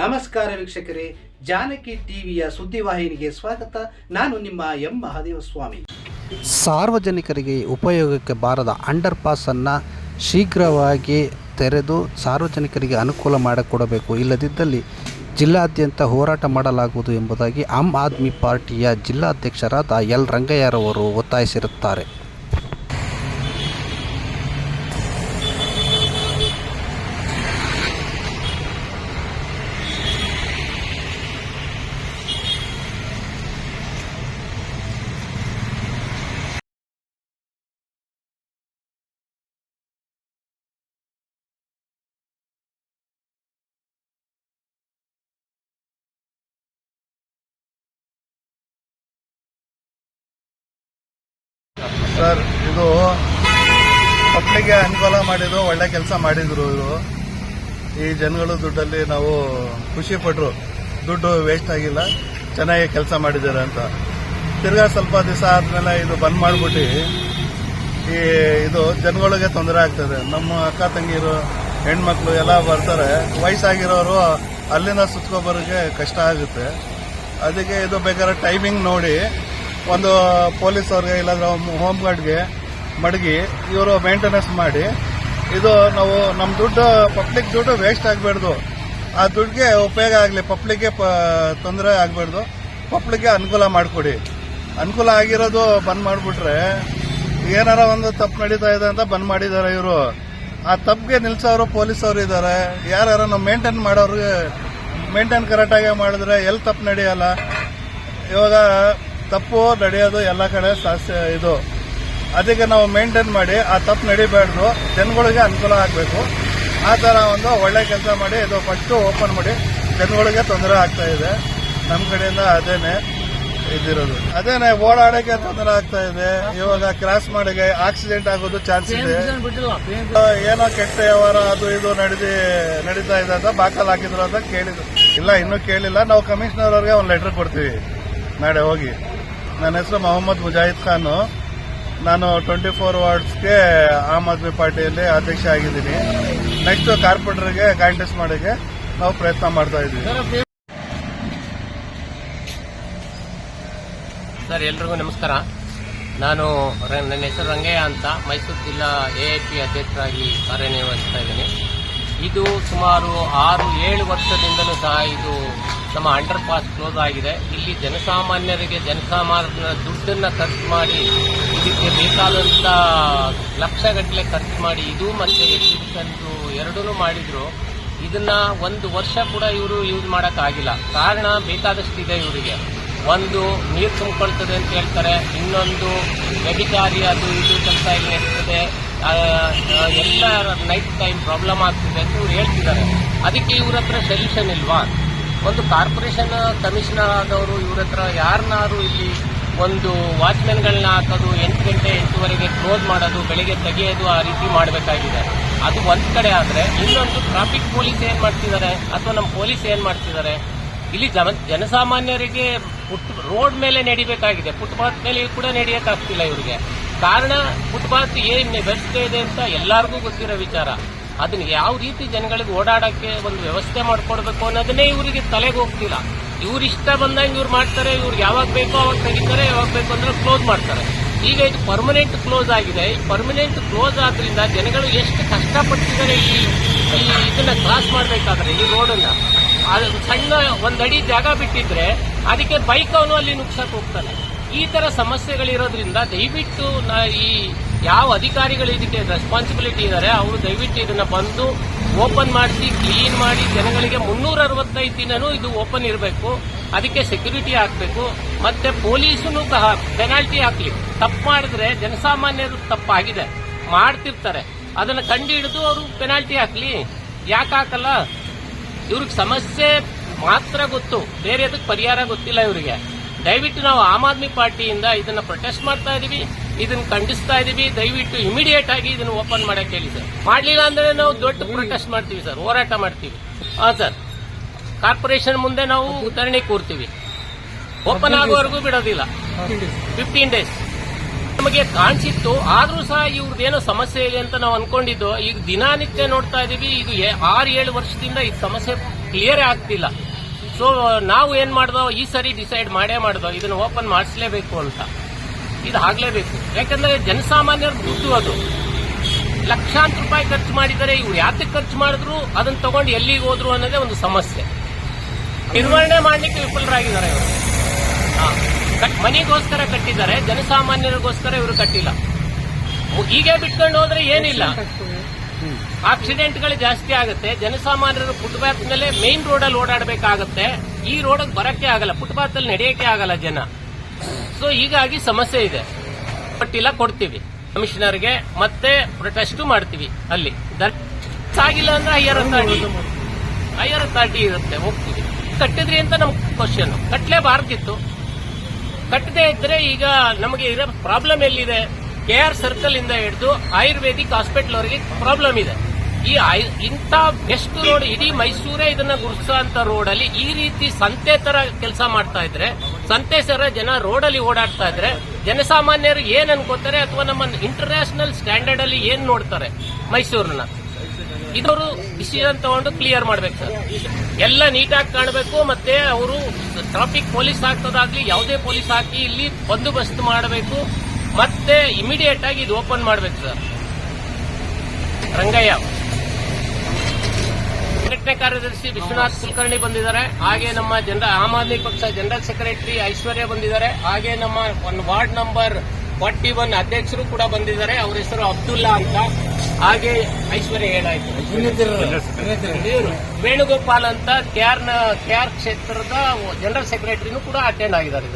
ನಮಸ್ಕಾರ ವೀಕ್ಷಕರೇ, ಜಾನಕಿ ಟಿವಿಯ ಸುದ್ದಿವಾಹಿನಿಗೆ ಸ್ವಾಗತ. ನಾನು ನಿಮ್ಮ ಎಂ. ಮಹಾದೇವ ಸ್ವಾಮಿ ಸಾರ್ವಜನಿಕರಿಗೆ ಉಪಯೋಗಕ್ಕೆ ಬಾರದ ಅಂಡರ್ ಪಾಸನ್ನು ಶೀಘ್ರವಾಗಿ ತೆರೆದು ಸಾರ್ವಜನಿಕರಿಗೆ ಅನುಕೂಲ ಮಾಡಿಕೊಡಬೇಕು. ಇಲ್ಲದಿದ್ದಲ್ಲಿ ಜಿಲ್ಲಾದ್ಯಂತ ಹೋರಾಟ ಮಾಡಲಾಗುವುದು ಎಂಬುದಾಗಿ ಆಮ್ ಆದ್ಮಿ ಪಾರ್ಟಿಯ ಜಿಲ್ಲಾಧ್ಯಕ್ಷರಾದ ಎಲ್ ರಂಗಯ್ಯರವರು ಒತ್ತಾಯಿಸಿರುತ್ತಾರೆ. ಸರ್, ಇದು ಮಕ್ಕಳಿಗೆ ಅನುಕೂಲ ಮಾಡಿದ್ರು, ಒಳ್ಳೆ ಕೆಲಸ ಮಾಡಿದ್ರು ಇವರು. ಈ ಜನಗಳು ದುಡ್ಡಲ್ಲಿ ನಾವು ಖುಷಿ ಪಟ್ರು. ದುಡ್ಡು ವೇಸ್ಟ್ ಆಗಿಲ್ಲ, ಚೆನ್ನಾಗಿ ಕೆಲಸ ಮಾಡಿದ್ದಾರೆ ಅಂತ. ತಿರ್ಗಾ ಸ್ವಲ್ಪ ದಿವಸ ಆದ್ಮೇಲೆ ಇದು ಬಂದ್ ಮಾಡ್ಬಿಟ್ಟು, ಈ ಇದು ಜನಗಳಿಗೆ ತೊಂದರೆ ಆಗ್ತದೆ. ನಮ್ಮ ಅಕ್ಕ ತಂಗಿರು, ಹೆಣ್ಮಕ್ಳು ಎಲ್ಲ ಬರ್ತಾರೆ. ವಯಸ್ಸಾಗಿರೋರು ಅಲ್ಲಿಂದ ಸುತ್ಕೊಬರೋಕೆ ಕಷ್ಟ ಆಗುತ್ತೆ. ಅದಕ್ಕೆ ಇದು ಬೇಕಾದ್ರೆ ಟೈಮಿಂಗ್ ನೋಡಿ. ಒಂದು ಪೊಲೀಸ್ ಅವ್ರಿಗೆ ಇಲ್ಲಾಂದ್ರೆ ಹೋಮ್ ಗಾರ್ಡ್ಗೆ ಮಡಗಿ ಇವರು ಮೇಂಟೆನೆನ್ಸ್ ಮಾಡಿ, ಇದು ನಾವು ನಮ್ಮ ದುಡ್ಡು ಪಬ್ಲಿಕ್ ದುಡ್ಡು ವೇಸ್ಟ್ ಆಗಬಾರ್ದು ಆ ದುಡ್ಡಿಗೆ ಉಪಯೋಗ ಆಗಲಿ ಪಬ್ಲಿಕ್ಗೆ ತೊಂದರೆ ಆಗಬಾರ್ದು ಪಬ್ಲಿಕ್ಗೆ ಅನುಕೂಲ ಮಾಡಿಕೊಡಿ. ಅನುಕೂಲ ಆಗಿರೋದು ಬಂದ್ ಮಾಡಿಬಿಟ್ರೆ ಏನಾರ ಒಂದು ತಪ್ಪು ನಡೀತಾ ಇದೆ ಅಂತ ಬಂದ್ ಮಾಡಿದ್ದಾರೆ ಇವರು. ಆ ತಪ್ಪಿಗೆ ನಿಲ್ಸೋರು ಪೊಲೀಸ್ ಅವರು ಇದ್ದಾರೆ. ಯಾರು ನಾವು ಮೇಂಟೈನ್ ಮಾಡೋರಿಗೆ ಮೇಂಟೈನ್ ಕರೆಕ್ಟಾಗಿ ಮಾಡಿದ್ರೆ ಎಲ್ಲಿ ತಪ್ಪು ನಡೆಯಲ್ಲ? ಇವಾಗ ತಪ್ಪು ನಡೆಯೋದು ಎಲ್ಲ ಕಡೆ ಸಾಧ್ಯ ಇದು. ಅದಕ್ಕೆ ನಾವು ಮೇಂಟೈನ್ ಮಾಡಿ ಆ ತಪ್ಪು ನಡಿಬಾರ್ದು. ಜನಗಳಿಗೆ ಅನುಕೂಲ ಆಗಬೇಕು. ಆ ಥರ ಒಂದು ಒಳ್ಳೆ ಕೆಲಸ ಮಾಡಿ ಇದು ಫಸ್ಟು ಓಪನ್ ಮಾಡಿ ಜನಗಳಿಗೆ ತೊಂದರೆ ಆಗ್ತಾ ಇದೆ. ನಮ್ಮ ಕಡೆಯಿಂದ ಅದೇನೆ ಇದಿರೋದು. ಅದೇನೆ ಓಡಾಡೋಕ್ಕೆ ತೊಂದರೆ ಆಗ್ತಾ ಇದೆ. ಇವಾಗ ಕ್ರಾಸ್ ಮಾಡಿಗೆ ಆಕ್ಸಿಡೆಂಟ್ ಆಗೋದು ಚಾನ್ಸ್ ಇದೆ. ಏನೋ ಕೆಟ್ಟ ವ್ಯವಹಾರ ಅದು ಇದು ನಡೆದಿ ನಡೀತಾ ಇದೆ ಅಂತ ಬಾಕಲ್ ಹಾಕಿದ್ರು ಅಂತ ಕೇಳಿದ್ರು. ಇಲ್ಲ ಇನ್ನೂ ಕೇಳಿಲ್ಲ. ನಾವು ಕಮಿಷನರ್ ಅವ್ರಿಗೆ ಒಂದು ಲೆಟರ್ ಕೊಡ್ತೀವಿ. ನಾಳೆ ಹೋಗಿ. ನನ್ನ ಹೆಸರು ಮೊಹಮ್ಮದ್ ಮುಜಾಹಿದ್ ಖಾನ್. ನಾನು ಟ್ವೆಂಟಿ ಫೋರ್ ವಾರ್ಡ್ಸ್ಗೆ ಆಮ್ ಆದ್ಮಿ ಪಾರ್ಟಿಯಲ್ಲಿ ಅಧ್ಯಕ್ಷ ಆಗಿದ್ದೀನಿ. ನೆಕ್ಸ್ಟ್ ಕಾರ್ಪೊರೇಟರ್ಗೆ ಕಾಂಟೆಸ್ಟ್ ಮಾಡೋಕ್ಕೆ ನಾವು ಪ್ರಯತ್ನ ಮಾಡ್ತಾ ಇದ್ದೀವಿ. ಸರ್, ಎಲ್ರಿಗೂ ನಮಸ್ಕಾರ. ನಾನು ನನ್ನ ಹೆಸರು ರಂಗಯ್ಯ ಅಂತ ಮೈಸೂರು ಜಿಲ್ಲಾ ಎ ಐ ಅಧ್ಯಕ್ಷರಾಗಿ ಕಾರ್ಯನಿರ್ವಹಿಸ್ತಾ ಇದ್ದೀನಿ. ಇದು ಸುಮಾರು ಆರು, ಏಳು ವರ್ಷದಿಂದಲೂ ಸಹ ಇದು ನಮ್ಮ ಅಂಡರ್ ಪಾಸ್ ಕ್ಲೋಸ್ ಆಗಿದೆ. ಇಲ್ಲಿ ಜನಸಾಮಾನ್ಯರಿಗೆ ಜನಸಾಮಾನ್ಯರ ದುಡ್ಡನ್ನು ಖರ್ಚು ಮಾಡಿ ಇದಕ್ಕೆ ಬೇಕಾದಂಥ ಲಕ್ಷಗಟ್ಟಲೆ ಖರ್ಚು ಮಾಡಿ ಇದು ಮತ್ತು ಎಕ್ಸಿಬಿಷನ್ದು ಎರಡೂ ಮಾಡಿದ್ರು. ಇದನ್ನ ಒಂದು ವರ್ಷ ಕೂಡ ಇವರು ಯೂಸ್ ಮಾಡೋಕ್ಕಾಗಿಲ್ಲ. ಕಾರಣ ಬೇಕಾದಷ್ಟಿದೆ ಇವರಿಗೆ. ಒಂದು ನೀರು ತುಂಬಿಕೊಳ್ತದೆ ಅಂತ ಹೇಳ್ತಾರೆ. ಇನ್ನೊಂದು ವ್ಯಭಿಚಾರಿ ಅದು ಇದು ಕೆಲಸ ಇಲ್ಲಿ ಆ, ಎಲ್ಲ ನೈಟ್ ಟೈಮ್ ಪ್ರಾಬ್ಲಮ್ ಆಗ್ತದೆ ಅಂತ ಇವ್ರು ಹೇಳ್ತಿದ್ದಾರೆ. ಅದಕ್ಕೆ ಇವ್ರ ಹತ್ರ ಸೊಲ್ಯೂಷನ್ ಇಲ್ವಾ? ಒಂದು ಕಾರ್ಪೊರೇಷನ್ ಕಮಿಷನರ್ ಆದವರು ಇವ್ರ ಹತ್ರ ಯಾರನ್ನಾರು ಇಲ್ಲಿ ಒಂದು ವಾಚ್ಮೆನ್ಗಳನ್ನ ಹಾಕೋದು, ಎಂಟು ಗಂಟೆ ಎಂಟುವರೆಗೆ ಕ್ಲೋಸ್ ಮಾಡೋದು, ಬೆಳಿಗ್ಗೆ ತೆಗೆಯೋದು ಆ ರೀತಿ ಮಾಡಬೇಕಾಗಿದೆ. ಅದು ಒಂದು ಕಡೆ ಆದರೆ ಇನ್ನೊಂದು ಟ್ರಾಫಿಕ್ ಪೊಲೀಸ್ ಏನು ಮಾಡ್ತಿದ್ದಾರೆ ಅಥವಾ ನಮ್ಮ ಪೊಲೀಸ್ ಏನು ಮಾಡ್ತಿದ್ದಾರೆ ಇಲ್ಲಿ ಜನ, ಜನಸಾಮಾನ್ಯರಿಗೆ ಫುಟ್ ರೋಡ್ ಮೇಲೆ ನಡಿಬೇಕಾಗಿದೆ. ಫುಟ್ಪಾತ್ ಮೇಲೆ ಕೂಡ ನಡೆಯೋಕ್ಕಾಗ್ತಿಲ್ಲ ಇವರಿಗೆ. ಕಾರಣ, ಫುಟ್ಪಾತ್ ಏನು ವ್ಯವಸ್ಥೆ ಇದೆ ಅಂತ ಎಲ್ಲರಿಗೂ ಗೊತ್ತಿರೋ ವಿಚಾರ. ಅದನ್ನ ಯಾವ ರೀತಿ ಜನಗಳಿಗೆ ಓಡಾಡಕ್ಕೆ ಒಂದು ವ್ಯವಸ್ಥೆ ಮಾಡ್ಕೊಡ್ಬೇಕು ಅನ್ನೋದನ್ನೇ ಇವರಿಗೆ ತಲೆಗೆ ಹೋಗ್ತಿಲ್ಲ. ಇವ್ರು ಇಷ್ಟ ಬಂದಂಗೆ ಇವ್ರು ಮಾಡ್ತಾರೆ, ಇವ್ರು ಯಾವಾಗ ಬೇಕೋ ಅವಾಗ ತೆಗಿತಾರೆ, ಯಾವಾಗ ಬೇಕು ಅಂದ್ರೆ ಕ್ಲೋಸ್ ಮಾಡ್ತಾರೆ. ಈಗ ಇದು ಪರ್ಮನೆಂಟ್ ಕ್ಲೋಸ್ ಆಗಿದೆ. ಪರ್ಮನೆಂಟ್ ಕ್ಲೋಸ್ ಆದ್ರಿಂದ ಜನಗಳು ಎಷ್ಟು ಕಷ್ಟಪಡ್ತಿದ್ದಾರೆ ಈ ಇದನ್ನ ಕ್ರಾಸ್ ಮಾಡ್ಬೇಕಾದ್ರೆ, ಈ ರೋಡನ್ನ ಸಣ್ಣ ಒಂದಡಿ ಜಾಗ ಬಿಟ್ಟಿದ್ರೆ ಅದಕ್ಕೆ ಬೈಕ್ ಅವನು ಅಲ್ಲಿ ನುಗ್ಸಕ್ ಹೋಗ್ತಾನೆ. ಈ ತರ ಸಮಸ್ಯೆಗಳಿರೋದ್ರಿಂದ ದಯವಿಟ್ಟು ನಾ- ಈ ಯಾವ ಅಧಿಕಾರಿಗಳು ಇದಕ್ಕೆ ರೆಸ್ಪಾನ್ಸಿಬಿಲಿಟಿ ಇದ್ದಾರೆ ಅವರು ದಯವಿಟ್ಟು ಇದನ್ನ ಬಂದು ಓಪನ್ ಮಾಡಿಸಿ ಕ್ಲೀನ್ ಮಾಡಿ, ಜನಗಳಿಗೆ ಮುನ್ನೂರ ಅರವತ್ತೈದು ದಿನನೂ ಇದು ಓಪನ್ ಇರಬೇಕು. ಅದಕ್ಕೆ ಸೆಕ್ಯೂರಿಟಿ ಹಾಕಬೇಕು. ಮತ್ತೆ ಪೊಲೀಸನು ಸಹ ಪೆನಾಲ್ಟಿ ಹಾಕ್ಲಿ. ತಪ್ಪು ಮಾಡಿದ್ರೆ ಜನಸಾಮಾನ್ಯರು ತಪ್ಪಾಗಿದೆ. ಮಾಡ್ತಿರ್ತಾರೆ. ಅದನ್ನ ಕಂಡು ಹಿಡಿದು ಅವರು ಪೆನಾಲ್ಟಿ ಹಾಕ್ಲಿ. ಯಾಕೆ ಹಾಕಲ್ಲ? ಇವ್ರಿಗೆ ಸಮಸ್ಯೆ ಮಾತ್ರ ಗೊತ್ತು. ಬೇರೆ ಅದಕ್ಕೆ ಪರಿಹಾರ ಗೊತ್ತಿಲ್ಲ ಇವರಿಗೆ. ದಯವಿಟ್ಟು ನಾವು ಆಮ್ ಆದ್ಮಿ ಪಾರ್ಟಿಯಿಂದ ಇದನ್ನ ಪ್ರೊಟೆಸ್ಟ್ ಮಾಡ್ತಾ ಇದೀವಿ ಇದನ್ನ ಖಂಡಿಸ್ತಾ ಇದೀವಿ. ದಯವಿಟ್ಟು ಇಮಿಡಿಯೇಟ್ ಆಗಿ ಇದನ್ನ ಓಪನ್ ಮಾಡಕ್ ಹೇಳಿ ಸರ್ ಮಾಡ್ಲಿಲ್ಲ ಅಂದ್ರೆ ನಾವು ದೊಡ್ಡ ಪ್ರೊಟೆಸ್ಟ್ ಮಾಡ್ತೀವಿ ಸರ್ ಹೋರಾಟ ಮಾಡ್ತೀವಿ. ಹಾ ಸರ್ ಕಾರ್ಪೊರೇಷನ್ ಮುಂದೆ ನಾವು ಧರಣಿ ಕೂರ್ತೀವಿ. ಓಪನ್ ಆಗೋವರೆಗೂ ಬಿಡೋದಿಲ್ಲ. ಫಿಫ್ಟೀನ್ ಡೇಸ್ ನಮಗೆ ಕಾಣಿಸಿತ್ತು ಆದ್ರೂ ಸಹ ಇವ್ರದ್ದೇನೋ ಸಮಸ್ಯೆ ಇದೆ ಅಂತ ನಾವು ಅನ್ಕೊಂಡಿದ್ದು. ಈಗ ದಿನಾನಿತ್ಯ ನೋಡ್ತಾ ಇದೀವಿ ಇದು ಆರು ಏಳು ವರ್ಷದಿಂದ ಈ ಸಮಸ್ಯೆ ಕ್ಲಿಯರ್ ಆಗ್ತಿಲ್ಲ. ಸೊ ನಾವು ಏನ್ ಮಾಡ್ದೋ ಈ ಸರಿ ಡಿಸೈಡ್ ಮಾಡೇ ಮಾಡ್ದೋ ಇದನ್ನ ಓಪನ್ ಮಾಡಿಸ್ಲೇಬೇಕು ಅಂತ. ಇದು ಆಗ್ಲೇಬೇಕು. ಯಾಕಂದ್ರೆ ಜನಸಾಮಾನ್ಯರ ದುಡ್ಡು ಅದು. ಲಕ್ಷಾಂತರ ರೂಪಾಯಿ ಖರ್ಚು ಮಾಡಿದರೆ ಇವ್ರು ಯಾತಕ್ಕೆ ಖರ್ಚು ಮಾಡಿದ್ರು ಅದನ್ನ ತಗೊಂಡು ಎಲ್ಲಿಗೆ ಹೋದ್ರು ಅನ್ನೋದೇ ಒಂದು ಸಮಸ್ಯೆ. ನಿರ್ವಹಣೆ ಮಾಡ್ಲಿಕ್ಕೆ ವಿಫಲರಾಗಿದ್ದಾರೆ ಇವರು. ಹಾ. ಕಟ್- ಮನೆಗೋಸ್ಕರ ಕಟ್ಟಿದ್ದಾರೆ ಜನಸಾಮಾನ್ಯರಿಗೋಸ್ಕರ ಇವರು ಕಟ್ಟಿಲ್ಲ. ಹೀಗೆ ಬಿಟ್ಕೊಂಡು ಹೋದ್ರೆ ಏನಿಲ್ಲ. ಆಕ್ಸಿಡೆಂಟ್ಗಳು ಜಾಸ್ತಿ ಆಗುತ್ತೆ. ಜನಸಾಮಾನ್ಯರು ಫುಟ್ಪಾತ್ ಮೇಲೆ ಮೇನ್ ಅಲ್ಲಿ ಓಡಾಡಬೇಕಾಗತ್ತೆ. ಈ ರೋಡ್ ಬರಕ್ಕೆ ಆಗಲ್ಲ ಫುಟ್ಪಾತ್ ಅಲ್ಲಿ ನಡೆಯಕ್ಕೆ ಆಗಲ್ಲ ಜನ. ಸೊ ಹೀಗಾಗಿ ಸಮಸ್ಯೆ ಇದೆ. ಪಟ್ಟಿಲ್ಲ ಕೊಡ್ತೀವಿ. ಕಮಿಷನರ್ಗೆ ಮತ್ತೆ ಪ್ರೊಟೆಸ್ಟ್ ಮಾಡ್ತೀವಿ ಅಲ್ಲಿ. ಆಗಿಲ್ಲ ಅಂದ್ರೆ ಹೈಯರ್ ಅಥಾರಿಟಿ ಹೈಯರ್ ಅಥಾರಿಟಿ ಇರುತ್ತೆ, ಹೋಗ್ತೀವಿ. ಕಟ್ಟಿದ್ರಿ ಅಂತ ನಮ್ ಕ್ವಶನ್ ಕಟ್ಟಲೇಬಾರ್ದಿತ್ತು. ಕಟ್ಟದೇ ಇದ್ರೆ ಈಗ ನಮಗೆ ಇರೋ ಪ್ರಾಬ್ಲಮ್ ಎಲ್ಲಿದೆ? ಕೆ ಆರ್ ಸರ್ಕಲ್ ಇಂದ ಹಿಡಿದು ಆಯುರ್ವೇದಿಕ್ ಹಾಸ್ಪಿಟಲ್ ಅವರಿಗೆ ಪ್ರಾಬ್ಲಮ್ ಇದೆ. ಈ ಇಂಥ ಬೆಸ್ಟ್ ರೋಡ್ ಇಡೀ ಮೈಸೂರೇ ಇದನ್ನ ಗುರುಸಂತ ರೋಡ್ ಅಲ್ಲಿ ಈ ರೀತಿ ಸಂತೆ ತರ ಕೆಲಸ ಮಾಡ್ತಾ ಇದ್ರೆ, ಸಂತೆ ಸರ ಜನ ರೋಡ್ ಅಲ್ಲಿ ಓಡಾಡ್ತಾ ಇದ್ರೆ, ಜನಸಾಮಾನ್ಯರು ಏನ್ ಅನ್ಕೋತಾರೆ ಅಥವಾ ನಮ್ಮ ಇಂಟರ್ನ್ಯಾಷನಲ್ ಸ್ಟ್ಯಾಂಡರ್ಡ್ ಅಲ್ಲಿ ಏನ್ ನೋಡ್ತಾರೆ ಮೈಸೂರನ್ನ? ಇದವರು ಡಿಸಿಷನ್ ತಗೊಂಡು ಕ್ಲಿಯರ್ ಮಾಡ್ಬೇಕು ಸರ್. ಎಲ್ಲ ನೀಟಾಗಿ ಕಾಣಬೇಕು ಮತ್ತೆ ಅವರು ಟ್ರಾಫಿಕ್ ಪೊಲೀಸ್ ಹಾಕ್ತದಾಗ್ಲಿ ಯಾವುದೇ ಪೊಲೀಸ್ ಹಾಕಿ ಇಲ್ಲಿ ಬಂದೋಬಸ್ತ್ ಮಾಡಬೇಕು. ಮತ್ತೆ ಇಮಿಡಿಯೇಟ್ ಆಗಿ ಇದು ಓಪನ್ ಮಾಡ್ಬೇಕು ಸರ್ ರಂಗಯ್ಯ. ಸಂಘಟನೆ ಕಾರ್ಯದರ್ಶಿ ವಿಶ್ವನಾಥ್ ಕುಲಕರ್ಣಿ ಬಂದಿದ್ದಾರೆ. ಹಾಗೆ ನಮ್ಮ ಜನರ ಆಮ್ ಆದ್ಮಿ ಪಕ್ಷ ಜನರಲ್ ಸೆಕ್ರೆಟರಿ ಐಶ್ವರ್ಯ ಬಂದಿದ್ದಾರೆ. ಹಾಗೆ ನಮ್ಮ ಒಂದು ವಾರ್ಡ್ ನಂಬರ್ ಫಾರ್ಟಿ ಒನ್ ಅಧ್ಯಕ್ಷರು ಕೂಡ ಬಂದಿದ್ದಾರೆ. ಅವ್ರ ಹೆಸರು ಅಬ್ದುಲ್ಲಾ ಅಂತ. ಹಾಗೆ ಐಶ್ವರ್ಯ ಏನಾಯ್ತು ವೇಣುಗೋಪಾಲ್ ಅಂತ ಕೆಆರ್ ಕೆಆರ್ ಕ್ಷೇತ್ರದ ಜನರಲ್ ಸೆಕ್ರೆಟರಿನೂ ಕೂಡ ಅಟೆಂಡ್ ಆಗಿದ್ದಾರೆ.